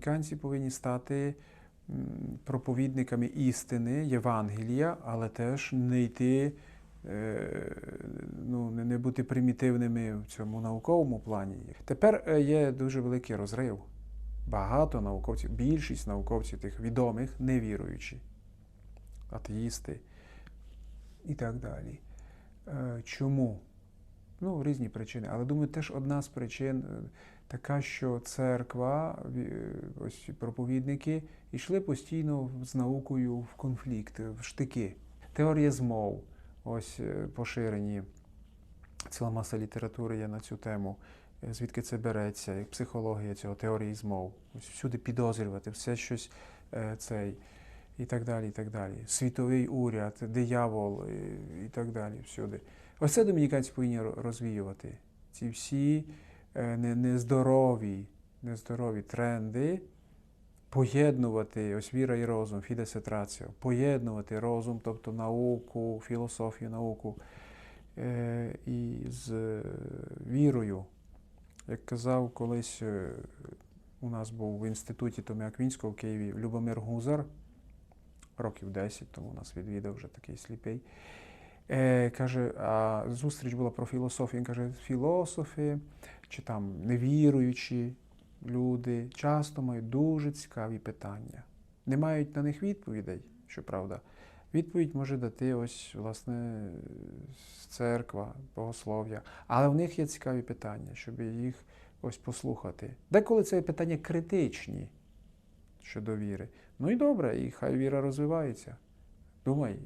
Американці повинні стати проповідниками істини, Євангелія, але теж не йти, е, ну, не- бути примітивними в цьому науковому плані. Тепер е, є дуже великий розрив. Багато науковців, більшість науковців тих відомих невіруючі, атеїсти і так далі. Е, Чому? Ну, різні причини. Але думаю, теж одна з причин е, така, що церква, е, ось проповідники, йшли постійно з наукою в конфлікт, в штики. Теорія змов, ось е, поширені. Ціла маса літератури є на цю тему. Звідки це береться, як психологія цього теорії змов. Ось всюди підозрювати, все щось цей. І так далі, і так далі. Світовий уряд, диявол і, так далі. Всюди. Ось це домініканці повинні розвіювати. Ці всі е, нездорові, нездорові тренди, поєднувати ось віра і розум, фідес et ratio, поєднувати розум, тобто науку, філософію, науку е, і з е, вірою. Як казав колись, у нас був в інституті Томи Аквінського в Києві Любомир Гузар, років 10 тому нас відвідав вже такий сліпий. Е, каже, а зустріч була про філософію. Він каже, філософи чи там невіруючі люди часто мають дуже цікаві питання. Не мають на них відповідей, щоправда. Відповідь може дати ось, власне, церква, богослов'я. Але в них є цікаві питання, щоб їх ось послухати. Деколи це питання критичні щодо віри. Ну і добре, і хай віра розвивається. Думай,